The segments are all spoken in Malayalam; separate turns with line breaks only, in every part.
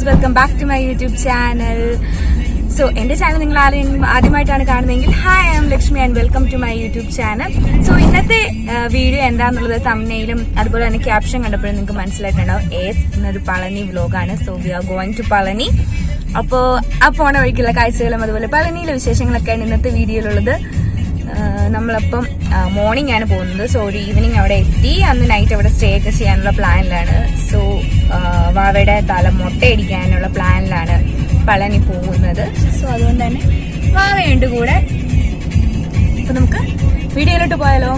Guys welcome back to my YouTube channel so എന്റെ ചാനൽ നിങ്ങൾ ആരെങ്കിലും ആദ്യമായിട്ടാണ് കാണുന്നതെങ്കിൽ hi I'm Lakshmi and welcome to my YouTube channel so ഇന്നത്തെ വീഡിയോ എന്താണെന്നുള്ളത് തമ്മിലും അതുപോലെ തന്നെ ക്യാപ്ഷൻ കണ്ടപ്പോഴും നിങ്ങൾക്ക് മനസ്സിലായിട്ടുണ്ടാവും. ഏസ് എന്നൊരു Palani വ്ലോഗാണ് so we are going to Palani. അപ്പോൾ ആ പോണ വഴിക്കുള്ള കാഴ്ചകളും അതുപോലെ പളനിയിലെ വിശേഷങ്ങളൊക്കെയാണ് ഇന്നത്തെ വീഡിയോയിലുള്ളത് നമ്മളപ്പം മോർണിംഗ് ആണ് പോകുന്നത്. സോ ഒരു ഈവനിങ് അവിടെ എത്തി. അന്ന് നൈറ്റ് അവിടെ സ്റ്റേ ഒക്കെ ചെയ്യാനുള്ള പ്ലാനിലാണ് സോ വാവയുടെ തല മുട്ടയടിക്കാനുള്ള പ്ലാനിലാണ് പളനി പോകുന്നത്. സോ അതുകൊണ്ട് തന്നെ വാവയുണ്ട് കൂടെ. അപ്പൊ നമുക്ക് വീഡിയോയിലോട്ട് പോയാലോ?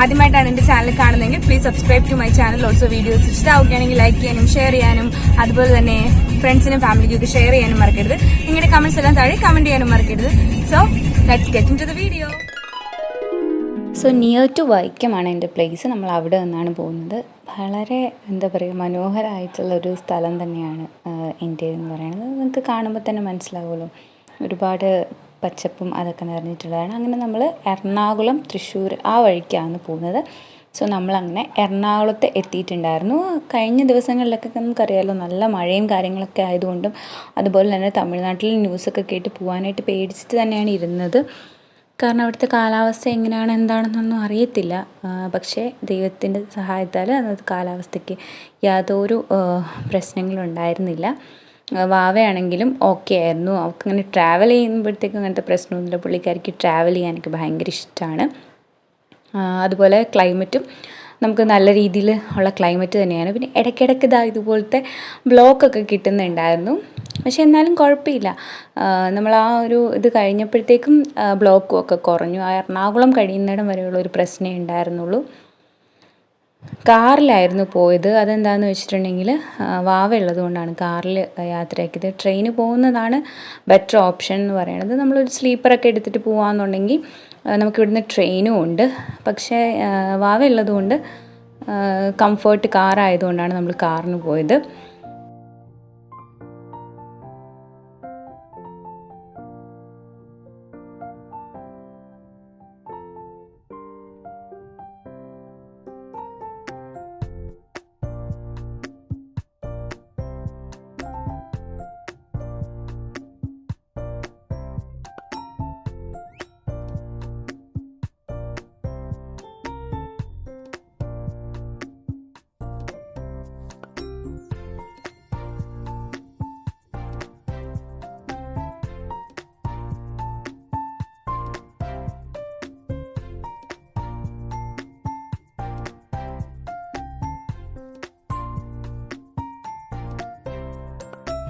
ആദ്യമായിട്ടാണ് എന്റെ ചാനൽ കാണുന്നതെങ്കിൽ please subscribe to my channel also videos ഇഷ്ടമാവുകയാണെങ്കിൽ ലൈക്ക് ചെയ്യാനും ഷെയർ ചെയ്യാനും അതുപോലെ തന്നെ ഫ്രണ്ട്സിനും ഫാമിലിക്കും ഒക്കെ ഷെയർ ചെയ്യാനും മറക്കരുത്. നിങ്ങളുടെ കമൻസ് എല്ലാം താഴെ കമന്റ് ചെയ്യാനും മറക്കരുത്. So let's get into the video
so near to വൈക്കമാണ് എന്റെ പ്ലേസ് നമ്മൾ അവിടെ നിന്നാണ് പോകുന്നത്. വളരെ എന്താ പറയുക മനോഹരമായിട്ടുള്ള ഒരു സ്ഥലം തന്നെയാണ് എന്റെ എന്ന് പറയുന്നത്. നിങ്ങൾക്ക് കാണുമ്പോൾ തന്നെ മനസ്സിലാവുമല്ലോ. ഒരുപാട് പച്ചപ്പും അതൊക്കെ നിറഞ്ഞിട്ടുള്ളതാണ്. അങ്ങനെ നമ്മൾ എറണാകുളം തൃശ്ശൂർ ആ വഴിക്കാണ് പോകുന്നത്. സോ നമ്മളങ്ങനെ എറണാകുളത്ത് എത്തിയിട്ടുണ്ടായിരുന്നു. കഴിഞ്ഞ ദിവസങ്ങളിലൊക്കെ നമുക്കറിയാമല്ലോ നല്ല മഴയും കാര്യങ്ങളൊക്കെ ആയതുകൊണ്ടും അതുപോലെ തന്നെ തമിഴ്നാട്ടിൽ ന്യൂസൊക്കെ കേട്ട് പോകാനായിട്ട് പേടിച്ചിട്ട് തന്നെയാണ് ഇരുന്നത്. കാരണം അവിടുത്തെ കാലാവസ്ഥ എങ്ങനെയാണ് എന്താണെന്നൊന്നും അറിയത്തില്ല. പക്ഷേ ദൈവത്തിന്റെ സഹായത്താൽ അന്നത്തെ കാലാവസ്ഥയ്ക്ക് യാതൊരു പ്രശ്നങ്ങളും ഉണ്ടായിരുന്നില്ല. വാവയാണെങ്കിലും ഓക്കെ ആയിരുന്നു. അവൾക്കങ്ങനെ ട്രാവൽ ചെയ്യുമ്പോഴത്തേക്കും അങ്ങനത്തെ പ്രശ്നമൊന്നുമില്ല. പുള്ളിക്കാരിക്ക് ട്രാവൽ ചെയ്യാനൊക്കെ ഭയങ്കര ഇഷ്ടമാണ് അതുപോലെ ക്ലൈമറ്റും നമുക്ക് നല്ല രീതിയിൽ ഉള്ള ക്ലൈമറ്റ് തന്നെയാണ്. പിന്നെ ഇടയ്ക്കിടയ്ക്ക് ഇതാ ഇതുപോലത്തെ ബ്ലോക്കൊക്കെ കിട്ടുന്നുണ്ടായിരുന്നു. പക്ഷെ എന്നാലും കുഴപ്പമില്ല. നമ്മൾ ആ ഒരു ഇത് കഴിഞ്ഞപ്പോഴത്തേക്കും ബ്ലോക്കും ഒക്കെ കുറഞ്ഞു. ആ എറണാകുളം കഴിയുന്നിടം വരെയുള്ള ഒരു പ്രശ്നമേ ഉണ്ടായിരുന്നുള്ളൂ. കാറിലായിരുന്നു പോയത്. അതെന്താണെന്ന് വെച്ചിട്ടുണ്ടെങ്കിൽ വാവ ഉള്ളത് കൊണ്ടാണ് കാറിൽ യാത്രയാക്കിയത് ട്രെയിന് പോകുന്നതാണ് ബെറ്റർ ഓപ്ഷൻ എന്ന് പറയുന്നത് നമ്മളൊരു സ്ലീപ്പറൊക്കെ എടുത്തിട്ട് പോകാമെന്നുണ്ടെങ്കിൽ നമുക്ക് ഇവിടുന്ന് ട്രെയിനും ഉണ്ട് പക്ഷേ ആ, വാവ ഉള്ളതുകൊണ്ട് കംഫേർട്ട് കാറായതുകൊണ്ടാണ് നമ്മൾ കാറിന് പോയത്.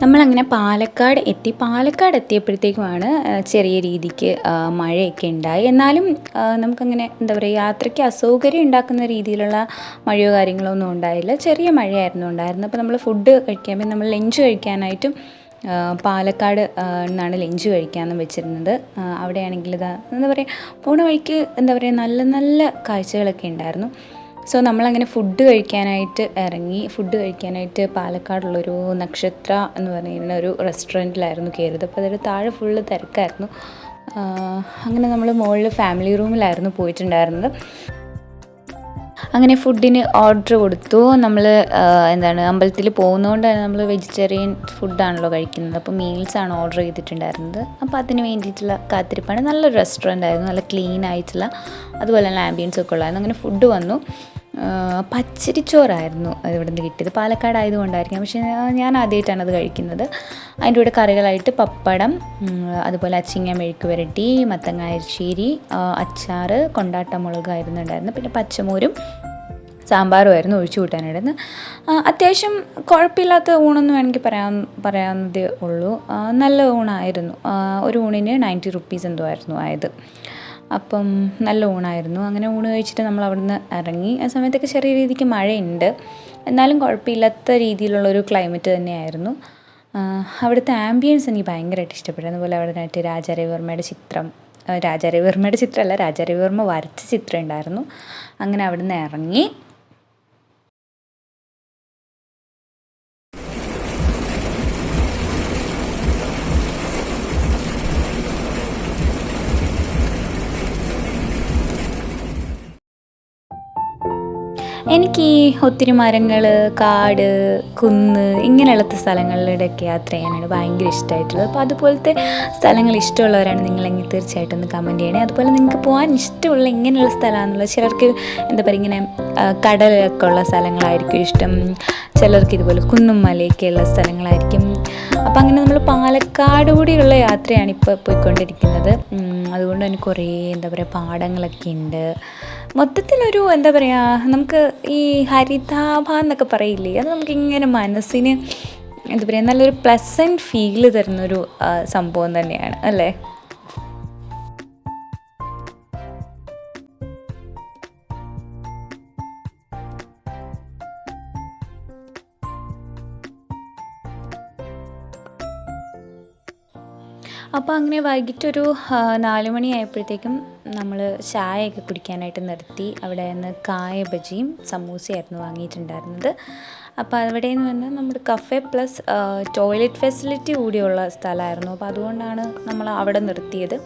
നമ്മളങ്ങനെ പാലക്കാട് എത്തി പാലക്കാട് എത്തിയപ്പോഴത്തേക്കുമാണ് ചെറിയ രീതിക്ക് മഴയൊക്കെ ഉണ്ടായി. എന്നാലും നമുക്കങ്ങനെ എന്താ പറയുക യാത്രയ്ക്ക് അസൗകര്യം ഉണ്ടാക്കുന്ന രീതിയിലുള്ള മഴയോ കാര്യങ്ങളോ ഒന്നും ഉണ്ടായില്ല. ചെറിയ മഴയായിരുന്നു ഉണ്ടായിരുന്നത്. അപ്പോൾ നമ്മൾ ഫുഡ് കഴിക്കാൻ നമ്മൾ ലഞ്ച് കഴിക്കാനായിട്ടും പാലക്കാട് നിന്നാണ് ലഞ്ച് കഴിക്കാമെന്ന് വെച്ചിരുന്നത്. അവിടെയാണെങ്കിൽ ഇതാ എന്താ പറയുക പോണ വഴിക്ക് എന്താ പറയുക നല്ല നല്ല കാഴ്ചകളൊക്കെ ഉണ്ടായിരുന്നു. സോ നമ്മളങ്ങനെ ഫുഡ് കഴിക്കാനായിട്ട് ഇറങ്ങി ഫുഡ് കഴിക്കാനായിട്ട് പാലക്കാടുള്ളൊരു നക്ഷത്ര എന്ന് പറയുന്ന ഒരു റെസ്റ്റോറന്റിലായിരുന്നു കയറിയത്. അപ്പോൾ അതിൽ താഴെ ഫുള്ള് തിരക്കായിരുന്നു. അങ്ങനെ നമ്മൾ മുകളിൽ ഫാമിലി റൂമിലായിരുന്നു പോയിട്ടുണ്ടായിരുന്നത്. അങ്ങനെ ഫുഡിന് ഓർഡർ കൊടുത്തു. നമ്മൾ എന്താണ് അമ്പലത്തിൽ പോകുന്നതുകൊണ്ട് തന്നെ നമ്മൾ വെജിറ്റേറിയൻ ഫുഡാണല്ലോ കഴിക്കുന്നത്. അപ്പോൾ മീൽസ് ആണ് ഓർഡർ ചെയ്തിട്ടുണ്ടായിരുന്നത്. അപ്പോൾ അതിന് വേണ്ടിയിട്ടുള്ള കാത്തിരിപ്പാണ്. നല്ലൊരു റെസ്റ്റോറന്റ് ആയിരുന്നു. നല്ല ക്ലീൻ ആയിട്ടുള്ള അതുപോലെ തന്നെ ആംബിയൻസ് ഒക്കെ ഉള്ളായിരുന്നു അങ്ങനെ ഫുഡ് വന്നു. പച്ചരിച്ചോറായിരുന്നു ഇവിടെ നിന്ന് കിട്ടിയത്. പാലക്കാട് ആയതുകൊണ്ടായിരിക്കും പക്ഷേ ഞാൻ ആദ്യമായിട്ടാണ് അത് കഴിക്കുന്നത്. അതിന്റെ കൂടെ കറികളായിട്ട് പപ്പടം അതുപോലെ അച്ചിങ്ങ മെഴുക്ക് വരട്ടി മത്തങ്ങ അരിശ്ശേരി ആ, അച്ചാറ് കൊണ്ടാട്ട മുളകായിരുന്നു ഉണ്ടായിരുന്നത്. പിന്നെ പച്ചമോരും സാമ്പാറുമായിരുന്നു ഒഴിച്ചു കൂട്ടാനായിരുന്നു അത്യാവശ്യം കുഴപ്പമില്ലാത്ത ഊണെന്ന് വേണമെങ്കിൽ പറയാൻ പറയാവുന്നതേ ഉള്ളൂ. നല്ല ഊണായിരുന്നു. ഒരു ഊണിന് നയന്റി റുപ്പീസ് എന്തോ ആയിരുന്നു ആയത്. അപ്പം നല്ല ഊണായിരുന്നു. അങ്ങനെ ഊണ് കഴിച്ചിട്ട് നമ്മൾ അവിടുന്ന് ഇറങ്ങി. ആ സമയത്തൊക്കെ ചെറിയ രീതിക്ക് മഴയുണ്ട്. എന്നാലും കുഴപ്പമില്ലാത്ത രീതിയിലുള്ളൊരു ക്ലൈമറ്റ് തന്നെയായിരുന്നു. അവിടുത്തെ ആംബിയൻസ് എനിക്ക് ഭയങ്കരമായിട്ട് ഇഷ്ടപ്പെട്ടു. അതുപോലെ അവിടെ നിന്നായിട്ട് രാജാരവിവർമ്മയുടെ ചിത്രം രാജാരവിവർമ്മയുടെ ചിത്രമല്ല രാജാരവിവർമ്മ വരച്ച ചിത്രം ഉണ്ടായിരുന്നു. അങ്ങനെ അവിടുന്ന് ഇറങ്ങി. എനിക്ക് ഈ ഒത്തിരി മരങ്ങൾ കാട് കുന്ന് ഇങ്ങനെയുള്ള സ്ഥലങ്ങളിലൂടെയൊക്കെ യാത്ര ചെയ്യാനാണ് ഭയങ്കര ഇഷ്ടമായിട്ടുള്ളത്. അപ്പോൾ അതുപോലത്തെ സ്ഥലങ്ങൾ ഇഷ്ടമുള്ളവരാണ് നിങ്ങളെങ്കിൽ തീർച്ചയായിട്ടും ഒന്ന് കമന്റ് ചെയ്യണേ. അതുപോലെ നിങ്ങൾക്ക് പോകാൻ ഇഷ്ടമുള്ള ഇങ്ങനെയുള്ള സ്ഥലമാണെന്നുള്ളത് ചിലർക്ക് എന്താ പറയുക ഇങ്ങനെ കടലൊക്കെ ഉള്ള സ്ഥലങ്ങളായിരിക്കും ഇഷ്ടം. ചിലർക്ക് ഇതുപോലെ കുന്നും മലയൊക്കെയുള്ള സ്ഥലങ്ങളായിരിക്കും. അപ്പം അങ്ങനെ നമ്മൾ പാലക്കാട് കൂടിയുള്ള യാത്രയാണ് ഇപ്പോൾ പോയിക്കൊണ്ടിരിക്കുന്നത്. അതുകൊണ്ട് തന്നെ കുറേ എന്താ പറയുക പാടങ്ങളൊക്കെ ഉണ്ട്. മൊത്തത്തിലൊരു എന്താ പറയുക നമുക്ക് ഈ ഹരിതാഭ എന്നൊക്കെ പറയില്ലേ അത് നമുക്കിങ്ങനെ മനസ്സിന് എന്താ പറയുക നല്ലൊരു പ്ലസന്റ് ഫീൽ തരുന്നൊരു സംഭവം തന്നെയാണ് അല്ലേ? അപ്പോൾ അങ്ങനെ വൈകിട്ടൊരു നാലുമണിയായപ്പോഴത്തേക്കും നമ്മൾ ചായയൊക്കെ കുടിക്കാനായിട്ട് നിർത്തി. അവിടെ നിന്ന് കായ ബജിയും സമൂസയായിരുന്നു വാങ്ങിയിട്ടുണ്ടായിരുന്നത്. അപ്പോൾ അവിടെ നിന്ന് വന്ന് നമ്മുടെ കഫേ പ്ലസ് ടോയ്ലറ്റ് ഫെസിലിറ്റി കൂടിയുള്ള സ്ഥലമായിരുന്നു. അപ്പോൾ അതുകൊണ്ടാണ് നമ്മൾ അവിടെ നിർത്തിയത്.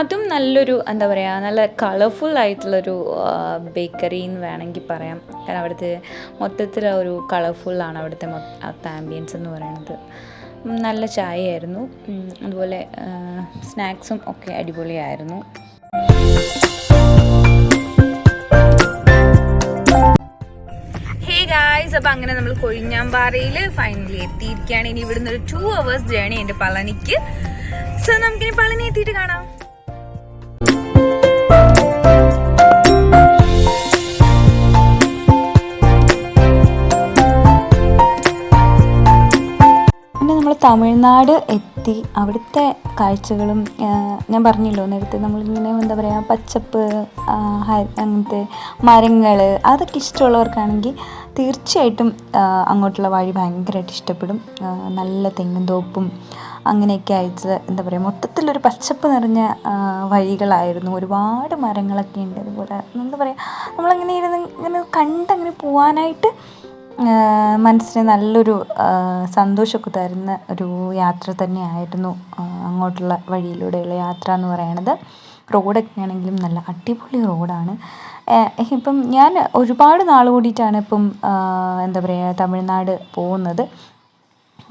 അതും നല്ലൊരു എന്താ പറയുക നല്ല കളർഫുൾ ആയിട്ടുള്ളൊരു ബേക്കറി എന്ന് വേണമെങ്കിൽ പറയാം. കാരണം അവിടുത്തെ മൊത്തത്തിൽ ഒരു കളർഫുള്ളാണ് അവിടുത്തെ മൊത്ത ആംബിയൻസ് എന്ന് പറയുന്നത്. നല്ല ചായയായിരുന്നു. അതുപോലെ സ്നാക്സും ഒക്കെ അടിപൊളിയായിരുന്നു.
ഗായ്സ് അപ്പൊ അങ്ങനെ നമ്മൾ കൊഴിഞ്ഞാമ്പാറയിൽ ഫൈനലി എത്തിയിരിക്കുകയാണ്. ഇനി ഇവിടുന്ന് ഒരു ടു അവേഴ്സ് ജേണി ഉണ്ട് പളനിക്ക്. സോ നമുക്കിനി പളനി എത്തിയിട്ട് കാണാം.
തമിഴ്നാട് എത്തി. അവിടുത്തെ കാഴ്ചകളും ഞാൻ പറഞ്ഞല്ലോ നേരത്തെ നമ്മളിങ്ങനെ എന്താ പറയുക പച്ചപ്പ് അങ്ങനത്തെ മരങ്ങൾ അതൊക്കെ ഇഷ്ടമുള്ളവർക്കാണെങ്കിൽ തീർച്ചയായിട്ടും അങ്ങോട്ടുള്ള വഴി ഭയങ്കരമായിട്ട് ഇഷ്ടപ്പെടും. നല്ല തെങ്ങും തോപ്പും അങ്ങനെയൊക്കെ ആയിട്ട് എന്താ പറയുക മൊത്തത്തിലൊരു പച്ചപ്പ് നിറഞ്ഞ വഴികളായിരുന്നു. ഒരുപാട് മരങ്ങളൊക്കെ ഉണ്ട്. അതുപോലെ എന്താ പറയുക നമ്മളങ്ങനെ ഇരുന്ന് ഇങ്ങനെ കണ്ടങ്ങനെ പോവാനായിട്ട് മനസ്സിന് നല്ലൊരു സന്തോഷമൊക്കെ തരുന്ന ഒരു യാത്ര തന്നെയായിരുന്നു അങ്ങോട്ടുള്ള വഴിയിലൂടെയുള്ള യാത്ര എന്ന് പറയണത്. റോഡൊക്കെ ആണെങ്കിലും നല്ല അടിപൊളി റോഡാണ്. ഇപ്പം ഞാൻ ഒരുപാട് നാൾ കൂടിയിട്ടാണ് ഇപ്പം എന്താ പറയുക തമിഴ്നാട് പോകുന്നത്.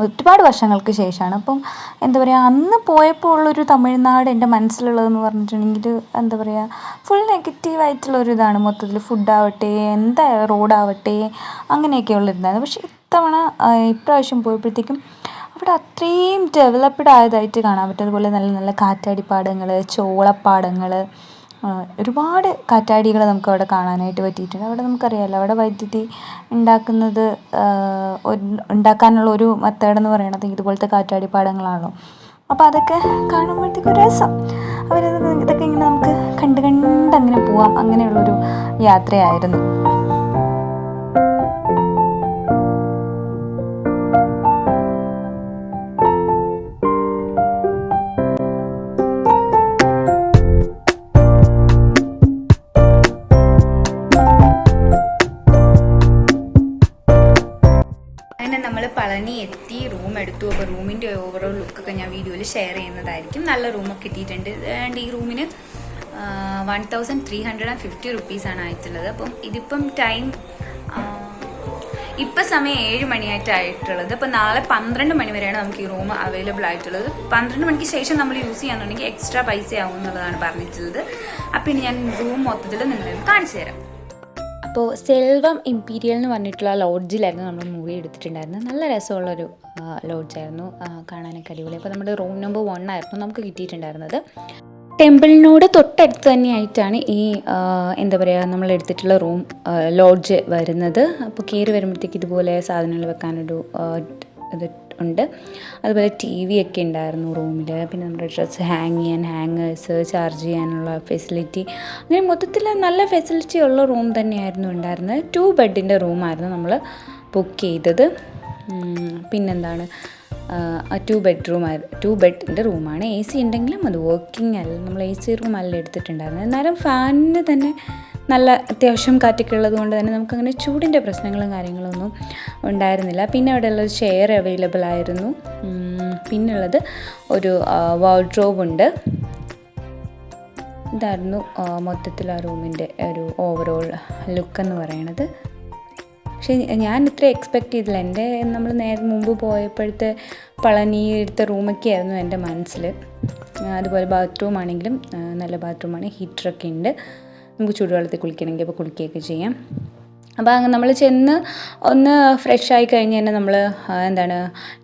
ഒരുപാട് വർഷങ്ങൾക്ക് ശേഷമാണ്. അപ്പം എന്താ പറയുക അന്ന് പോയപ്പോൾ ഉള്ളൊരു തമിഴ്നാട് എന്റെ മനസ്സിലുള്ളതെന്ന് പറഞ്ഞിട്ടുണ്ടെങ്കിൽ എന്താ പറയുക ഫുൾ നെഗറ്റീവായിട്ടുള്ള ഒരു ഇതാണ് മൊത്തത്തിൽ. ഫുഡാവട്ടെ എന്താ റോഡാവട്ടെ അങ്ങനെയൊക്കെ ഇതാണ് പക്ഷേ ഇത്തവണ ഇപ്രാവശ്യം പോയപ്പോഴത്തേക്കും അവിടെ അത്രയും ഡെവലപ്ഡ് ആയതായിട്ട് കാണാൻ പറ്റും. അതുപോലെ നല്ല നല്ല കാറ്റാടിപ്പാടങ്ങൾ ചോളപ്പാടങ്ങൾ ഒരുപാട് കാറ്റാടികൾ നമുക്ക് അവിടെ കാണാനായിട്ട് പറ്റിയിട്ടുണ്ട്. അവിടെ നമുക്കറിയാമല്ലോ അവിടെ വൈദ്യുതി ഉണ്ടാക്കുന്നത് ഉണ്ടാക്കാനുള്ള ഒരു മെത്തേഡ് എന്ന് പറയണത് ഇതുപോലത്തെ കാറ്റാടി കാറ്റാടിപ്പാടങ്ങളാണല്ലോ അപ്പോൾ അതൊക്കെ കാണുമ്പോഴത്തേക്കും രസം. അവരത് ഇതൊക്കെ ഇങ്ങനെ നമുക്ക് കണ്ട് കണ്ട് അങ്ങനെ പോവാം. അങ്ങനെയുള്ളൊരു യാത്രയായിരുന്നു.
വീഡിയോയിൽ ഷെയർ ചെയ്യുന്നതായിരിക്കും. നല്ല റൂമൊക്കെ കിട്ടിയിട്ടുണ്ട്. ആൻഡ് ഈ റൂമിന് one thousand three hundred and fifty റുപ്പീസാണ് ആയിട്ടുള്ളത്. അപ്പം ഇതിപ്പം ടൈം ഇപ്പം സമയം ഏഴ് മണിയായിട്ടായിട്ടുള്ളത് അപ്പം നാളെ പന്ത്രണ്ട് മണി വരെയാണ് നമുക്ക് ഈ റൂം അവൈലബിൾ ആയിട്ടുള്ളത്. പന്ത്രണ്ട് മണിക്ക് ശേഷം നമ്മൾ യൂസ് ചെയ്യാന്നുണ്ടെങ്കിൽ എക്സ്ട്രാ പൈസ ആവും എന്നുള്ളതാണ് പറഞ്ഞിട്ടുള്ളത്. അപ്പം ഇനി ഞാൻ റൂം മൊത്തത്തിൽ നിങ്ങൾക്ക് കാണിച്ചു തരാം.
അപ്പോൾ സെൽവം ഇമ്പീരിയൽ എന്ന് പറഞ്ഞിട്ടുള്ള ലോഡ്ജിലായിരുന്നു നമ്മൾ മൂവി എടുത്തിട്ടുണ്ടായിരുന്നത്. നല്ല രസമുള്ളൊരു ലോഡ്ജായിരുന്നു. കാണാനൊക്കെ അടിപൊളി. അപ്പോൾ നമ്മുടെ റൂം നമ്പർ വൺ ആയിരുന്നു നമുക്ക് കിട്ടിയിട്ടുണ്ടായിരുന്നത്. ടെമ്പിളിനോട് തൊട്ടടുത്ത് തന്നെയായിട്ടാണ് ഈ എന്താ പറയുക നമ്മൾ എടുത്തിട്ടുള്ള റൂം ലോഡ്ജ് വരുന്നത്. അപ്പോൾ കയറി വരുമ്പോഴത്തേക്ക് ഇതുപോലെ സാധനങ്ങൾ വെക്കാനൊരു ഉണ്ട്. അതുപോലെ ടി വി ഒക്കെ ഉണ്ടായിരുന്നു റൂമിൽ പിന്നെ നമ്മുടെ ഡ്രസ്സ് ഹാങ് ചെയ്യാൻ ഹാങ്ങേഴ്സ് ചാർജ് ചെയ്യാനുള്ള ഫെസിലിറ്റി അങ്ങനെ മൊത്തത്തിൽ നല്ല ഫെസിലിറ്റി ഉള്ള റൂം തന്നെയായിരുന്നു ഉണ്ടായിരുന്നത്. ടു ബെഡിന്റെ റൂമായിരുന്നു നമ്മൾ ബുക്ക് ചെയ്തത്. പിന്നെന്താണ്? ടു ബെഡ്റൂം ടു ബെഡിന്റെ റൂമാണ് എ സി ഉണ്ടെങ്കിലും അത് വർക്കിംഗ് അല്ല. നമ്മൾ എ സി റൂം അല്ല എടുത്തിട്ടുണ്ടായിരുന്നത്. എന്നാലും ഫാനിന് തന്നെ നല്ല അത്യാവശ്യം കാറ്റൊക്കെ കൊണ്ട് തന്നെ നമുക്കങ്ങനെ ചൂടിന്റെ പ്രശ്നങ്ങളും കാര്യങ്ങളൊന്നും ഉണ്ടായിരുന്നില്ല. പിന്നെ അവിടെ ഉള്ളൊരു ചെയർ അവൈലബിൾ ആയിരുന്നു പിന്നുള്ളത് ഒരു വാർഡ്രോബ് ഉണ്ട്. ഇതായിരുന്നു മൊത്തത്തിൽ ആ റൂമിന്റെ ഒരു ഓവറോൾ ലുക്ക് എന്ന് പറയണത്. പക്ഷേ ഞാൻ ഇത്ര എക്സ്പെക്റ്റ് ചെയ്തില്ല. എന്റെ നമ്മൾ നേരെ മുമ്പ് പോയപ്പോഴത്തെ പളനി എടുത്ത റൂമൊക്കെ ആയിരുന്നു എന്റെ മനസ്സിൽ. അതുപോലെ ബാത്റൂം ആണെങ്കിലും നല്ല ബാത്റൂമാണ് ഹീറ്ററൊക്കെ ഉണ്ട്. നമുക്ക് ചൂടുവെള്ളത്തിൽ കുളിക്കണമെങ്കിൽ അപ്പോൾ കുളിക്കുകയൊക്കെ ചെയ്യാം. അപ്പോൾ അങ്ങനെ നമ്മൾ ചെന്ന് ഒന്ന് ഫ്രഷ് ആയി കഴിഞ്ഞ് തന്നെ നമ്മൾ എന്താണ്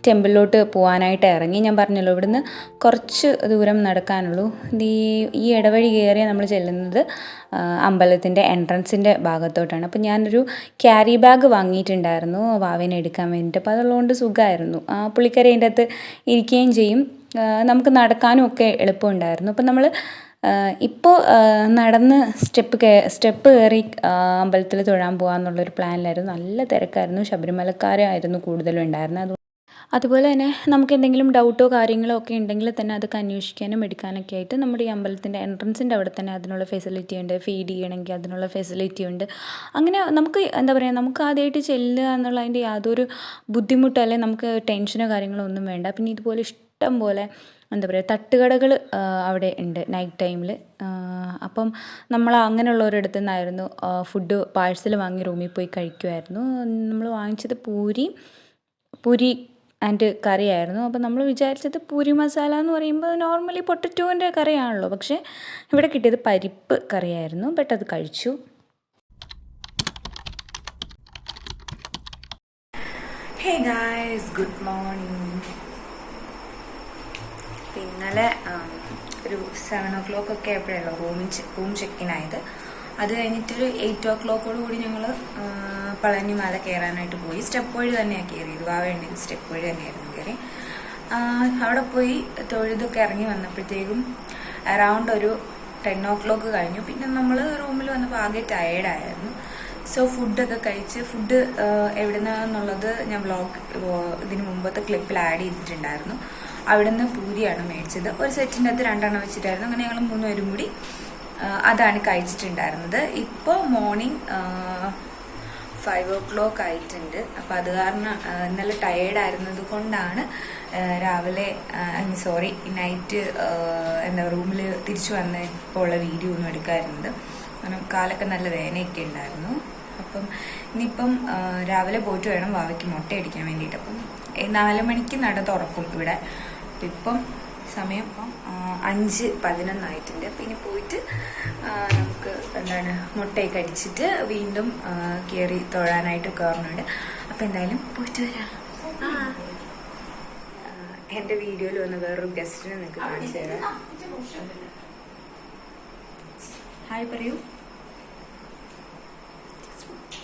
ടെമ്പിളിലോട്ട് പോകാനായിട്ട് ഇറങ്ങി. ഞാൻ പറഞ്ഞല്ലോ ഇവിടുന്ന് കുറച്ച് ദൂരം നടക്കാനുള്ളൂ. ഈ ഈ ഇടവഴി കയറി നമ്മൾ ചെല്ലുന്നത് അമ്പലത്തിന്റെ എൻട്രൻസിന്റെ ഭാഗത്തോട്ടാണ്. അപ്പോൾ ഞാനൊരു ക്യാരി ബാഗ് വാങ്ങിയിട്ടുണ്ടായിരുന്നു വാവേനെ എടുക്കാൻ വേണ്ടിയിട്ട്. അപ്പോൾ അതുള്ളതുകൊണ്ട് സുഖമായിരുന്നു. ആ അതിന്റെ അകത്ത് ഇരിക്കുകയും ചെയ്യും. നമുക്ക് നടക്കാനും ഒക്കെ എളുപ്പമുണ്ടായിരുന്നു. അപ്പം നമ്മൾ ഇപ്പോൾ നടന്ന് സ്റ്റെപ്പ് കേ സ്റ്റെപ്പ് കയറി അമ്പലത്തിൽ തൊഴാൻ പോകാമെന്നുള്ളൊരു പ്ലാനിലായിരുന്നു. നല്ല തിരക്കായിരുന്നു. ശബരിമലക്കാരായിരുന്നു കൂടുതലും ഉണ്ടായിരുന്നത്. അത് അതുപോലെ തന്നെ നമുക്ക് എന്തെങ്കിലും ഡൗട്ടോ കാര്യങ്ങളോ ഒക്കെ ഉണ്ടെങ്കിൽ തന്നെ അതൊക്കെ അന്വേഷിക്കാനും എടുക്കാനൊക്കെ ആയിട്ട് നമ്മുടെ ഈ അമ്പലത്തിന്റെ എൻട്രൻസിന്റെ അവിടെ തന്നെ അതിനുള്ള ഫെസിലിറ്റി ഉണ്ട്. ഫീഡ് ചെയ്യണമെങ്കിൽ അതിനുള്ള ഫെസിലിറ്റി ഉണ്ട്. അങ്ങനെ നമുക്ക് എന്താ പറയുക നമുക്ക് ആദ്യമായിട്ട് ചെല്ലുക എന്നുള്ളതിന്റെ യാതൊരു ബുദ്ധിമുട്ടോ അല്ലെങ്കിൽ നമുക്ക് ടെൻഷനോ കാര്യങ്ങളോ ഒന്നും വേണ്ട. പിന്നെ ഇതുപോലെ ഇഷ്ടം പോലെ എന്താ പറയുക തട്ടുകടകൾ അവിടെ ഉണ്ട് നൈറ്റ് ടൈമിൽ അപ്പം നമ്മൾ അങ്ങനെയുള്ളവരടുത്തു നിന്നായിരുന്നു ഫുഡ് പാഴ്സൽ വാങ്ങി റൂമിൽ പോയി കഴിക്കുമായിരുന്നു നമ്മൾ വാങ്ങിച്ചത് പൂരി പൂരി ആൻഡ് കറിയായിരുന്നു. അപ്പോൾ നമ്മൾ വിചാരിച്ചത് പൂരി മസാല എന്ന് പറയുമ്പോൾ നോർമലി പൊട്ടറ്റോന്റെ കറിയാണല്ലോ. പക്ഷേ ഇവിടെ കിട്ടിയത് പരിപ്പ് കറിയായിരുന്നു. ബട്ട് അത് കഴിച്ചു.
ഹേ ഗായ്സ് ഗുഡ് മോർണിംഗ് ഇന്നലെ ഒരു സെവൻ ഓ ക്ലോക്ക് ഒക്കെ ആയപ്പോഴല്ലോ റൂമിൽ റൂം ചെക്ക് ഇൻ ആയത്. അത് കഴിഞ്ഞിട്ടൊരു എയ്റ്റ് ഓ ക്ലോക്കോട് കൂടി ഞങ്ങൾ പളനി മല കയറാനായിട്ട് പോയി. സ്റ്റെപ്പ് വഴി തന്നെയാണ് കയറിയത് വാവയുണ്ടെങ്കിൽ സ്റ്റെപ്പ് വഴി തന്നെയായിരുന്നു കയറി അവിടെ പോയി തൊഴുതൊക്കെ ഇറങ്ങി വന്നപ്പോഴത്തേക്കും അറൗണ്ട് ഒരു ടെൻ ഓ ക്ലോക്ക് കഴിഞ്ഞു. പിന്നെ നമ്മൾ റൂമിൽ വന്നപ്പോൾ ആകെ ടയേർഡായിരുന്നു സോ ഫുഡൊക്കെ കഴിച്ച് ഫുഡ് എവിടുന്നാന്നുള്ളത് ഞാൻ വ്ളോഗ് ഇതിന് മുമ്പത്തെ ക്ലിപ്പിൽ ആഡ് ചെയ്തിട്ടുണ്ടായിരുന്നു. അവിടുന്ന് പൂരിയാണ് മേടിച്ചത്. ഒരു സെറ്റിന്റെ അകത്ത് രണ്ടെണ്ണം വെച്ചിട്ടായിരുന്നു. അങ്ങനെ ഞങ്ങൾ മൂന്നുപേരും കൂടി അതാണ് കഴിച്ചിട്ടുണ്ടായിരുന്നത്. ഇപ്പോൾ മോർണിംഗ് ഫൈവ് ഓ ക്ലോക്ക് ആയിട്ടുണ്ട്. അപ്പം അത് കാരണം ഇന്നലെ ടയേർഡ് ആയിരുന്നത് കൊണ്ടാണ് ഐ രാവിലെ സോറി നൈറ്റ് എന്താ റൂമിൽ തിരിച്ചു വന്നപ്പോൾ ഉള്ള വീഡിയോ ഒന്നും എടുക്കാറുണ്ട് കാരണം കാലൊക്കെ നല്ല വേനയൊക്കെ ഉണ്ടായിരുന്നു. അപ്പം ഇനിയിപ്പം രാവിലെ പോയിട്ട് വേണം വാവയ്ക്ക് മുട്ട അടിക്കാൻ വേണ്ടിയിട്ട്. അപ്പം നാല് മണിക്ക് നട തുറക്കും ഇവിടെ. അപ്പം ഇപ്പം സമയം ഇപ്പം അഞ്ച് പതിനൊന്നായിട്ടുണ്ട്. അപ്പം ഇനി പോയിട്ട് നമുക്ക് എന്താണ് മുട്ടയൊക്കെ അടിച്ചിട്ട് വീണ്ടും കയറി തൊഴാനായിട്ട് കയറുന്നുണ്ട് അപ്പം എന്തായാലും പോയിട്ട് വരാം. എന്റെ വീഡിയോയിൽ വന്ന വേറൊരു ഗസ്റ്റിനെ നിങ്ങൾക്ക് കാണിച്ചു തരാം. ഹായ് പറയൂ.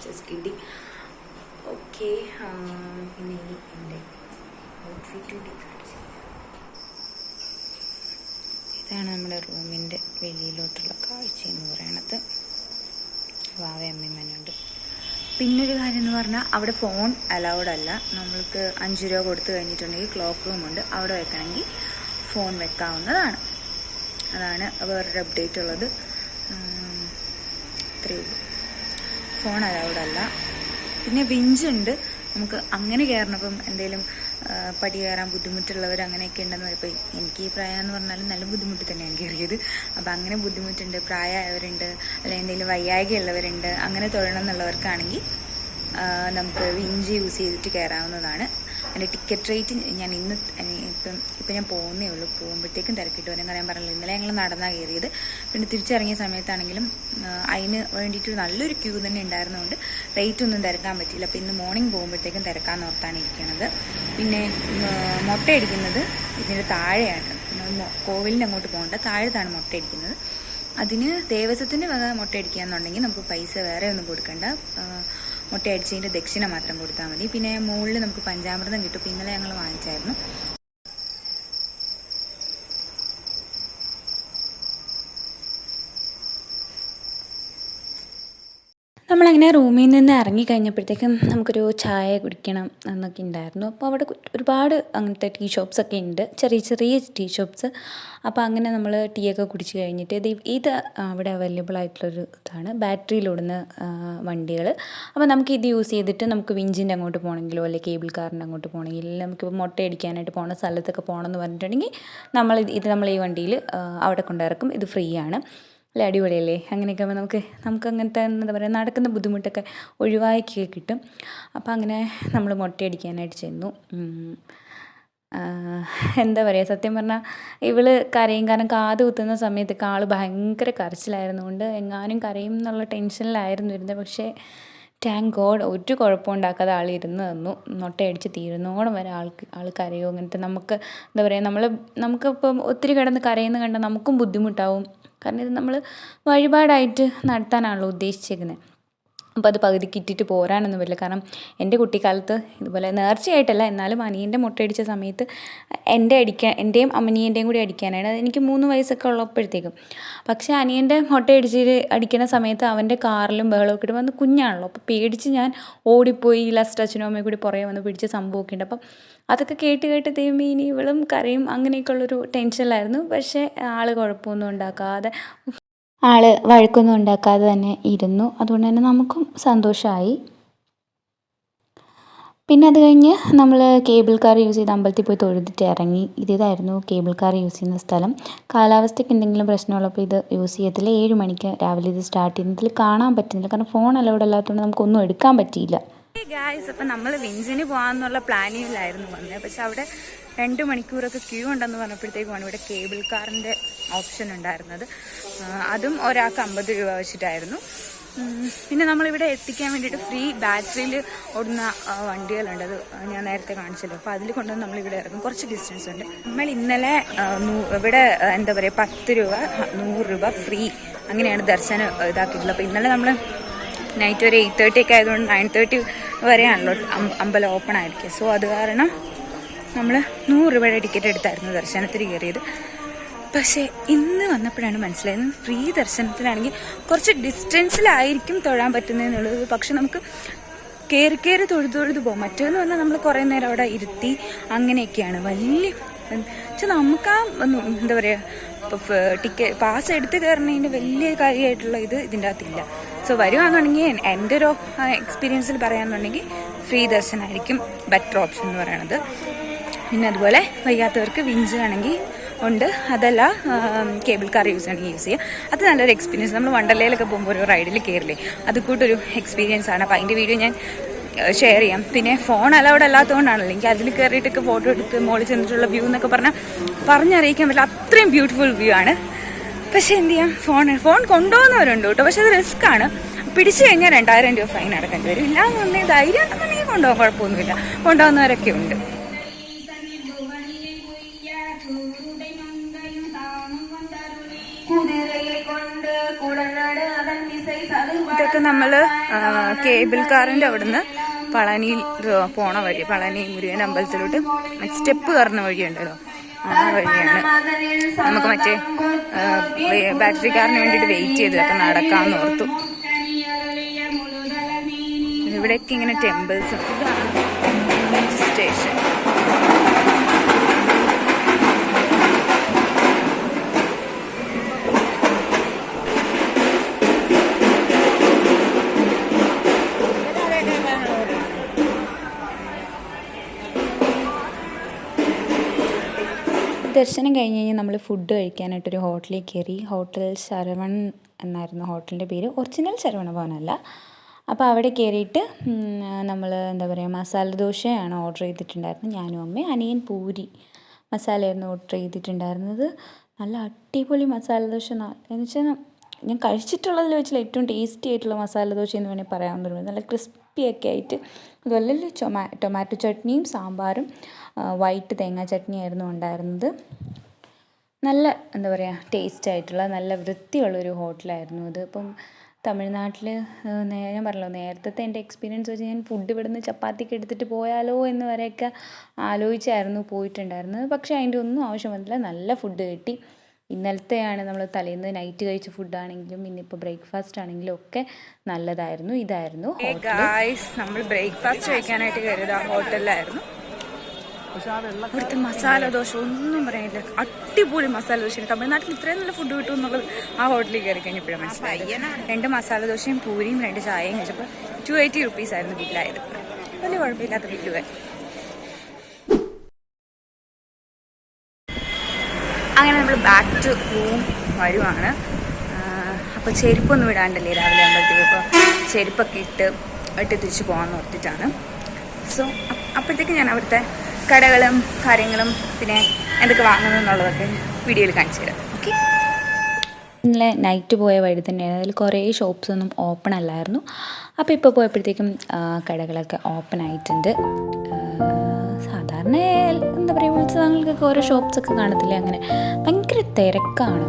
ജസ്റ്റ് കിട്ടി ഓക്കെ പിന്നെ എന്റെ ഔട്ട്ഫിറ്റ് കൂടി കാണിച്ചു തരാം. ഇതാണ് നമ്മുടെ റൂമിന്റെ വെളിയിലോട്ടുള്ള കാഴ്ച എന്ന് പറയണത്. വാവയമ്മയുണ്ട് പിന്നൊരു കാര്യം എന്ന് പറഞ്ഞാൽ അവിടെ ഫോൺ അലൗഡ് അല്ല. നമ്മൾക്ക് അഞ്ച് രൂപ കൊടുത്തു കഴിഞ്ഞിട്ടുണ്ടെങ്കിൽ ക്ലോക്ക് റൂം ഉണ്ട്. അവിടെ വെക്കണമെങ്കിൽ ഫോൺ വെക്കാവുന്നതാണ്. അതാണ് വേറൊരു അപ്ഡേറ്റ് ഉള്ളത്. ഉം, ഇത്രയേ ഉള്ളൂ. ഫോൺ അലൗഡ് അല്ല. പിന്നെ വിഞ്ചുണ്ട് നമുക്ക് അങ്ങനെ കയറണപ്പം എന്തെങ്കിലും പടി കയറാൻ ബുദ്ധിമുട്ടുള്ളവർ അങ്ങനെയൊക്കെ ഉണ്ടെന്ന് പറയുമ്പോൾ എനിക്ക് ഈ പ്രായം എന്ന് പറഞ്ഞാലും നല്ല ബുദ്ധിമുട്ട് തന്നെയാണ് കയറിയത്. അപ്പം അങ്ങനെ ബുദ്ധിമുട്ടുണ്ട് പ്രായമായവരുണ്ട് അല്ലെങ്കിൽ എന്തെങ്കിലും വയ്യായികയുള്ളവരുണ്ട് അങ്ങനെ തൊഴണം എന്നുള്ളവർക്കാണെങ്കിൽ നമുക്ക് വിഞ്ചി യൂസ് ചെയ്തിട്ട് കയറാവുന്നതാണ്. അതിന്റെ ടിക്കറ്റ് റേറ്റ് ഞാൻ ഇന്ന് ഇപ്പം ഇപ്പം ഞാൻ പോകുന്നേ ഉള്ളൂ. പോകുമ്പോഴത്തേക്കും തിരക്കിട്ട്. വരും കാരണം ഞാൻ പറഞ്ഞില്ല ഇന്നലെ ഞങ്ങൾ നടന്നാണ് കയറിയത്. പിന്നെ തിരിച്ചിറങ്ങിയ സമയത്താണെങ്കിലും അതിന് വേണ്ടിയിട്ട് നല്ലൊരു ക്യൂ തന്നെ ഉണ്ടായിരുന്നതുകൊണ്ട് റേറ്റ് ഒന്നും തിരക്കാൻ പറ്റിയില്ല. അപ്പോൾ ഇന്ന് മോർണിംഗ് പോകുമ്പോഴത്തേക്കും തിരക്കാൻ ഓർത്താണ് ഇരിക്കുന്നത് പിന്നെ മുട്ട അടിക്കുന്നത് ഇതിന്റെ താഴെയാണ്. കോവിലിന് അങ്ങോട്ട് പോകേണ്ട. താഴത്താണ് മുട്ട അടിക്കുന്നത് അതിന് ദേവസ്വത്തിന്റെ വക മുട്ട അടിക്കുകയെന്നുണ്ടെങ്കിൽ നമുക്ക് പൈസ വേറെ ഒന്നും കൊടുക്കണ്ട. മുട്ട അടിച്ചതിന്റെ ദക്ഷിണ മാത്രം കൊടുത്താൽ മതി. പിന്നെ മുകളിൽ നമുക്ക് പഞ്ചാമൃതം കിട്ടും. ഇന്നലെ ഞങ്ങൾ വാങ്ങിച്ചായിരുന്നു.
നമ്മളങ്ങനെ റൂമിൽ നിന്ന് ഇറങ്ങി കഴിഞ്ഞപ്പോഴത്തേക്കും നമുക്കൊരു ചായ കുടിക്കണം എന്നൊക്കെ ഉണ്ടായിരുന്നു. അപ്പോൾ അവിടെ ഒരുപാട് അങ്ങനത്തെ ടീ ഷോപ്സൊക്കെ ഉണ്ട്. ചെറിയ ചെറിയ ടീ ഷോപ്സ്. അപ്പോൾ അങ്ങനെ നമ്മൾ ടീ ഒക്കെ കുടിച്ച് കഴിഞ്ഞിട്ട് ഇത് ഇത് അവിടെ അവൈലബിൾ ആയിട്ടുള്ളൊരു ഇതാണ്. ബാറ്ററിയിലോടുന്ന വണ്ടികൾ. അപ്പോൾ നമുക്ക് ഇത് യൂസ് ചെയ്തിട്ട് നമുക്ക് വിഞ്ചിന്റെ അങ്ങോട്ട് പോകണമെങ്കിലോ അല്ലെങ്കിൽ കേബിൾ കാറിന്റെ അങ്ങോട്ട് പോകണമെങ്കിൽ നമുക്കിപ്പോൾ മുട്ട അടിക്കാനായിട്ട് പോകുന്ന സ്ഥലത്തൊക്കെ പോകണമെന്ന് പറഞ്ഞിട്ടുണ്ടെങ്കിൽ നമ്മൾ ഇത് ഇത് നമ്മൾ ഈ വണ്ടിയിൽ അവിടെ കൊണ്ടിറക്കും ഇത് ഫ്രീ ആണ്. അല്ല? അടിപൊളിയല്ലേ? അങ്ങനെയൊക്കെ ആകുമ്പോൾ നമുക്ക് നമുക്ക് അങ്ങനത്തെ എന്താ പറയുക നടക്കുന്ന ബുദ്ധിമുട്ടൊക്കെ ഒഴിവാക്കി കിട്ടും. അപ്പോൾ അങ്ങനെ നമ്മൾ മുട്ടയടിക്കാനായിട്ട് ചെന്നു. എന്താ പറയുക സത്യം പറഞ്ഞാൽ ഇവൾ കരയും. കാരണം കാത് കുത്തുന്ന സമയത്ത് ആൾ ഭയങ്കര കരച്ചിലായിരുന്നുകൊണ്ട് എങ്ങാനും കരയും എന്നുള്ള ടെൻഷനിലായിരുന്നു ഇരുന്നത്. പക്ഷേ ടാങ്ക് ഗോഡ് ഒരു കുഴപ്പമുണ്ടാക്കാതെ ആൾ ഇരുന്ന് തന്നു മുട്ടയടിച്ച് തീരുന്നോളം വരെ ആൾക്ക് ആൾ കരയോ അങ്ങനത്തെ നമുക്ക് എന്താ പറയുക നമ്മൾ നമുക്കിപ്പം ഒത്തിരി കിടന്ന് കരയുന്ന കണ്ടാൽ നമുക്കും ബുദ്ധിമുട്ടാവും. കാരണം ഇത് നമ്മൾ വഴിപാടായിട്ട് നടത്താനാണല്ലോ ഉദ്ദേശിച്ചേക്കുന്നത് അപ്പോൾ അത് പകുതിക്ക് ഇട്ടിട്ട് പോരാനൊന്നും പറ്റില്ല. കാരണം എന്റെ കുട്ടിക്കാലത്ത് ഇതുപോലെ നേർച്ചയായിട്ടല്ല എന്നാലും അനിയന്റെ മുട്ടയടിച്ച സമയത്ത് എന്റെ അടിക്കാൻ എന്റെയും അമ്മനിയന്റെയും കൂടി അടിക്കാനാണ്. അത് എനിക്ക് മൂന്ന് വയസ്സൊക്കെ ഉള്ളപ്പോഴത്തേക്കും. പക്ഷേ അനിയന്റെ മുട്ടയടിച്ച് അടിക്കുന്ന സമയത്ത് അവന്റെ കാറിലും ബഹളമൊക്കെ ഇട്ട് വന്ന് കുഞ്ഞാണല്ലോ. അപ്പോൾ പേടിച്ച് ഞാൻ ഓടിപ്പോയി ലാസ്റ്റ് അച്ഛനും അമ്മയും കൂടി പുറകെ വന്ന് പിടിച്ച് സംഭവമൊക്കെ ഉണ്ട്. അപ്പം അതൊക്കെ കേട്ട് കേട്ട് ദൈവമേ ഇനി ഇവളും കരയും. അങ്ങനെയൊക്കെയുള്ളൊരു ടെൻഷനിലായിരുന്നു പക്ഷേ ആൾ കുഴപ്പമൊന്നും ഉണ്ടാക്കാതെ ആൾ വഴക്കൊന്നും ഉണ്ടാക്കാതെ തന്നെ ഇരുന്നു. അതുകൊണ്ട് തന്നെ നമുക്കും സന്തോഷമായി പിന്നെ അത് കഴിഞ്ഞ് നമ്മൾ കേബിൾ കാർ യൂസ് ചെയ്ത് അമ്പലത്തിൽ പോയി തൊഴുതിട്ട് ഇറങ്ങി. ഇതായിരുന്നു കേബിൾ കാർ യൂസ് ചെയ്യുന്ന സ്ഥലം. കാലാവസ്ഥയ്ക്ക് എന്തെങ്കിലും പ്രശ്നമുള്ളപ്പോൾ ഇത് യൂസ് ചെയ്യത്തില്ല. ഏഴ് മണിക്ക് രാവിലെ ഇത് സ്റ്റാർട്ട് ചെയ്യുന്നതിൽ കാണാൻ പറ്റുന്നില്ല. കാരണം ഫോൺ അലൗഡ് അല്ലാത്തതുകൊണ്ട് നമുക്കൊന്നും എടുക്കാൻ പറ്റിയില്ല.
ഗായ്സ് അപ്പം നമ്മൾ വിഞ്ചിന് പോകാമെന്നുള്ള പ്ലാനിങ്ങിലായിരുന്നു വന്നത് പക്ഷെ അവിടെ രണ്ട് മണിക്കൂറൊക്കെ ക്യൂ ഉണ്ടെന്ന് പറഞ്ഞപ്പോഴത്തേക്കുമാണ് ഇവിടെ കേബിൾ കാറിന്റെ ഓപ്ഷൻ ഉണ്ടായിരുന്നത്. അതും ഒരാൾക്ക് അമ്പത് രൂപ വെച്ചിട്ടായിരുന്നു. പിന്നെ നമ്മളിവിടെ എത്തിക്കാൻ വേണ്ടിയിട്ട് ഫ്രീ ബാറ്ററിയിൽ ഓടുന്ന വണ്ടികളുണ്ട്. അത് ഞാൻ നേരത്തെ കാണിച്ചല്ലോ. അപ്പോൾ അതിൽ കൊണ്ടുവന്ന് നമ്മളിവിടെ ഇറങ്ങും കുറച്ച് ഡിസ്റ്റൻസ് ഉണ്ട്. നമ്മൾ ഇന്നലെ ഇവിടെ എന്താ പറയുക പത്ത് രൂപ നൂറ് രൂപ ഫ്രീ അങ്ങനെയാണ് ദർശനം ഇതാക്കിയിട്ടുള്ളത്. അപ്പോൾ ഇന്നലെ നമ്മൾ നൈറ്റ് ഒരു എയ്റ്റ് തേർട്ടി ഒക്കെ ആയതുകൊണ്ട് നയൻ തേർട്ടി വരെയാണല്ലോ അമ്പലം ഓപ്പൺ ആയിരിക്കുക. സോ അത് കാരണം നമ്മൾ നൂറ് രൂപയുടെ ടിക്കറ്റ് എടുത്തായിരുന്നു ദർശനത്തിന് കയറിയത്. പക്ഷേ ഇന്ന് വന്നപ്പോഴാണ് മനസ്സിലായത് ഫ്രീ ദർശനത്തിനാണെങ്കിൽ കുറച്ച് ഡിസ്റ്റൻസിലായിരിക്കും തൊഴാൻ പറ്റുന്നതെന്നുള്ളത്. പക്ഷെ നമുക്ക് കയറി കയറി തൊഴുതു തൊഴുത് പോകും. മറ്റേന്ന് പറഞ്ഞാൽ നമ്മൾ കുറേ നേരം അവിടെ ഇരുത്തി അങ്ങനെയൊക്കെയാണ്. വലിയ പക്ഷെ നമുക്ക് ആ എന്താ പറയുക ടിക്കറ്റ് പാസ് എടുത്ത് കയറുന്നതിന്റെ വലിയ കാര്യമായിട്ടുള്ള ഇത് ഇതിന്റെ അകത്തില്ല. സോ വരുവാണെന്നുണ്ടെങ്കിൽ എന്റെ ഒരു എക്സ്പീരിയൻസിൽ പറയാമെന്നുണ്ടെങ്കിൽ ഫ്രീ ദർശനമായിരിക്കും ബെറ്റർ ഓപ്ഷൻ എന്ന് പറയണത്. പിന്നെ അതുപോലെ വയ്യാത്തവർക്ക് വിഞ്ച് ആണെങ്കിൽ ഉണ്ട്. അതല്ല കേബിൾ കാർ യൂസ് ആണെങ്കിൽ യൂസ് ചെയ്യുക അത് നല്ലൊരു എക്സ്പീരിയൻസ് നമ്മൾ വണ്ടർലയിലൊക്കെ പോകുമ്പോൾ ഒരു റൈഡിൽ കയറില്ലേ അത് കൂട്ടൊരു എക്സ്പീരിയൻസ് ആണ്. അപ്പോൾ അതിന്റെ വീഡിയോ ഞാൻ ഷെയർ ചെയ്യാം. പിന്നെ ഫോൺ അലൗഡ് അല്ലാത്തതുകൊണ്ടാണല്ലോ. എനിക്ക് അതിൽ കയറിയിട്ടൊക്കെ ഫോട്ടോ എടുത്ത് മോളിൽ ചെന്നിട്ടുള്ള വ്യൂ എന്നൊക്കെ പറഞ്ഞാൽ പറഞ്ഞറിയിക്കാൻ പറ്റില്ല. അത്രയും ബ്യൂട്ടിഫുൾ വ്യൂ ആണ്. പക്ഷേ എന്ത് ചെയ്യാം? ഫോൺ ഫോൺ കൊണ്ടുപോകുന്നവരുണ്ട് കേട്ടോ. പക്ഷേ അത് ആണ്. പിടിച്ചു കഴിഞ്ഞാൽ രണ്ടായിരം രൂപ ഫൈൻ അടക്കേണ്ടി വരും. ഇല്ലാന്നുണ്ടെങ്കിൽ ധൈര്യം ഉണ്ടെന്നുണ്ടെങ്കിൽ കൊണ്ടുപോകാൻ കുഴപ്പമൊന്നുമില്ല. കൊണ്ടുപോകുന്നവരൊക്കെ ഉണ്ട്. ഇതൊക്കെ നമ്മൾ കേബിൾ കാറിന്റെ അവിടുന്ന് പളനിയിൽ പോണ വഴി പളനി മുരുകൻ അമ്പലത്തിലോട്ട് സ്റ്റെപ്പ് കയറുന്ന വഴിയുണ്ടല്ലോ. ആ വഴിയാണ്. നമുക്ക് മറ്റേ ബാറ്ററി കാറിന് വേണ്ടിയിട്ട് വെയിറ്റ് ചെയ്ത് അപ്പം നടക്കാമെന്ന് ഓർത്തു. ഇവിടെയൊക്കെ ഇങ്ങനെ ടെമ്പിൾസ് സ്റ്റേഷൻ
ദർശനം കഴിഞ്ഞ് കഴിഞ്ഞാൽ നമ്മൾ ഫുഡ് കഴിക്കാനായിട്ടൊരു ഹോട്ടലിൽ കയറി. ഹോട്ടൽ ശരവൺ എന്നായിരുന്നു. ഹോട്ടലിന്റെ പേര്. ഒറിജിനൽ ശരവണ ഭവനല്ല. അപ്പോൾ അവിടെ കയറിയിട്ട് നമ്മൾ എന്താ പറയുക മസാല ദോശയാണ് ഓർഡർ ചെയ്തിട്ടുണ്ടായിരുന്നത്. ഞാനും അമ്മയും അനിയൻ പൂരി മസാലയായിരുന്നു ഓർഡർ ചെയ്തിട്ടുണ്ടായിരുന്നത്. നല്ല അടിപൊളി മസാല ദോശ. എന്ന് വെച്ചാൽ ഞാൻ കഴിച്ചിട്ടുള്ളതിൽ വെച്ചിൽ ഏറ്റവും ടേസ്റ്റി ആയിട്ടുള്ള മസാല ദോശ എന്ന് വേണമെങ്കിൽ പറയാവുന്നതാണ് നല്ല ക്രിസ്പി ഒക്കെ ആയിട്ട് അതുപോലെ ചൊമാ ടൊമാറ്റോ ചട്നിയും സാമ്പാറും. വൈറ്റ് തേങ്ങാ ചട്നി ആയിരുന്നു ഉണ്ടായിരുന്നത്. നല്ല എന്താ പറയുക ടേസ്റ്റ് ആയിട്ടുള്ള നല്ല വൃത്തിയുള്ളൊരു ഹോട്ടലായിരുന്നു അത് ഇപ്പം തമിഴ്നാട്ടിൽ ഞാൻ പറഞ്ഞല്ലോ നേരത്തെ എന്റെ എക്സ്പീരിയൻസ് വെച്ച് ഞാൻ ഫുഡ് ഇവിടുന്ന് ചപ്പാത്തിക്ക് എടുത്തിട്ട് പോയാലോ എന്ന് വരെയൊക്കെ ആലോചിച്ചായിരുന്നു പോയിട്ടുണ്ടായിരുന്നത്. പക്ഷേ അതിന്റെ ഒന്നും ആവശ്യം വന്നില്ല. നല്ല ഫുഡ് കിട്ടി. ഇന്നലത്തെയാണ് നമ്മൾ തലേന്ന് നൈറ്റ് കഴിച്ച ഫുഡാണെങ്കിലും ഇന്നിപ്പോൾ ബ്രേക്ക്ഫാസ്റ്റ് ആണെങ്കിലും ഒക്കെ നല്ലതായിരുന്നു ഇതായിരുന്നു
നമ്മൾ ബ്രേക്ക്ഫാസ്റ്റ് കഴിക്കാനായിട്ട് ആ ഹോട്ടലിലായിരുന്നു. ഇവിടുത്തെ മസാല ദോശ ഒന്നും പറയാനില്ല. അടിപൊളി മസാല ദോശയാണ്. തമിഴ്നാട്ടിൽ ഇത്രയും നല്ല ഫുഡ് കിട്ടും എന്നുള്ളത് ആ ഹോട്ടലിൽ കയറി കഴിഞ്ഞപ്പോഴും മനസ്സിലായി രണ്ട് മസാല ദോശയും പൂരിയും രണ്ട് ചായയും കഴിച്ചപ്പോൾ ടു എയ്റ്റി റുപ്പീസ് ആയിരുന്നു ബില്ലായത് വലിയ കുഴപ്പമില്ലാത്ത ബില്ലുകൾ അങ്ങനെ നമ്മൾ ബാക്ക് ടു റൂം വരുവാണ്. അപ്പോൾ ചെരുപ്പൊന്നും ഇടാണ്ടല്ലേ രാവിലെ ആകുമ്പോഴത്തേക്കും. അപ്പോൾ ചെരുപ്പൊക്കെ ഇട്ട് ഇട്ട് തിരിച്ച് പോകാമെന്ന് ഓർത്തിട്ടാണ്. സോ അപ്പോഴത്തേക്ക് ഞാൻ അവിടുത്തെ കടകളും കാര്യങ്ങളും പിന്നെ എന്തൊക്കെ വാങ്ങുന്നു എന്നുള്ളതൊക്കെ വീഡിയോയിൽ കാണിച്ചു തരാം. ഓക്കെ?
ഇന്നലെ നൈറ്റ് പോയ വഴി തന്നെയാണ്. അതിൽ കുറേ ഷോപ്സ് ഒന്നും ഓപ്പൺ അല്ലായിരുന്നു. അപ്പോൾ ഇപ്പോൾ പോയപ്പോഴത്തേക്കും കടകളൊക്കെ ഓപ്പൺ ആയിട്ടുണ്ട്. സാധാരണ എന്താ പറയുക ഉത്സവങ്ങൾക്കൊക്കെ ഓരോ ഷോപ്സ് ഒക്കെ കാണത്തില്ലേ അങ്ങനെ. ഭയങ്കര തിരക്കാണ്.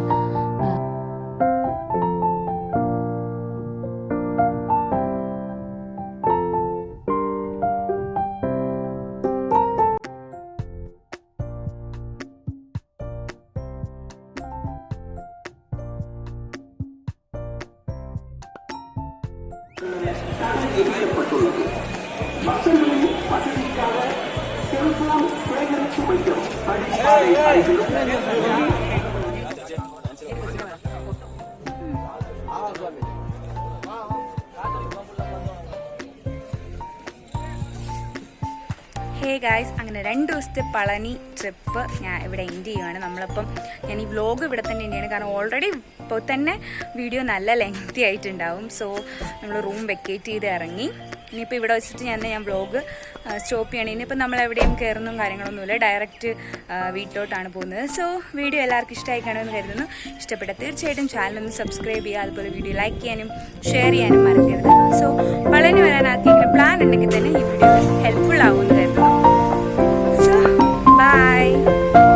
ദിവസത്തെ പളനി ട്രിപ്പ് ഞാൻ ഇവിടെ എൻഡ് ചെയ്യുവാണ്. നമ്മളിപ്പം ഞാൻ ഈ വ്ലോഗ് ഇവിടെ തന്നെ എൻഡ് ചെയ്യണം. കാരണം ഓൾറെഡി ഇപ്പോൾ തന്നെ വീഡിയോ നല്ല ലെങ്തി ആയിട്ടുണ്ടാവും. സോ നമ്മൾ റൂം വെക്കേറ്റ് ചെയ്ത് ഇറങ്ങി. ഇനിയിപ്പോൾ ഇവിടെ വെച്ചിട്ട് ഞാൻ ഞാൻ വ്ലോഗ് സ്റ്റോപ്പ് ചെയ്യണം. ഇനിയിപ്പോൾ നമ്മൾ എവിടെയും കയറുന്നതും കാര്യങ്ങളൊന്നുമില്ല ഡയറക്റ്റ് വീട്ടിലോട്ടാണ് പോകുന്നത്. സോ വീഡിയോ എല്ലാവർക്കും ഇഷ്ടമായി കാണുമെന്ന് കരുതുന്നു. ഇഷ്ടപ്പെട്ട തീർച്ചയായിട്ടും ചാനലൊന്ന് സബ്സ്ക്രൈബ് ചെയ്യുക. അതുപോലെ വീഡിയോ ലൈക്ക് ചെയ്യാനും ഷെയർ ചെയ്യാനും മറക്കരുത്. സോ വളരെ വരാൻ പ്ലാൻ ഉണ്ടെങ്കിൽ തന്നെ ഈ വീഡിയോ ഹെൽപ്ഫുൾ ആവുമെന്ന് കരുതുന്നു. Bye!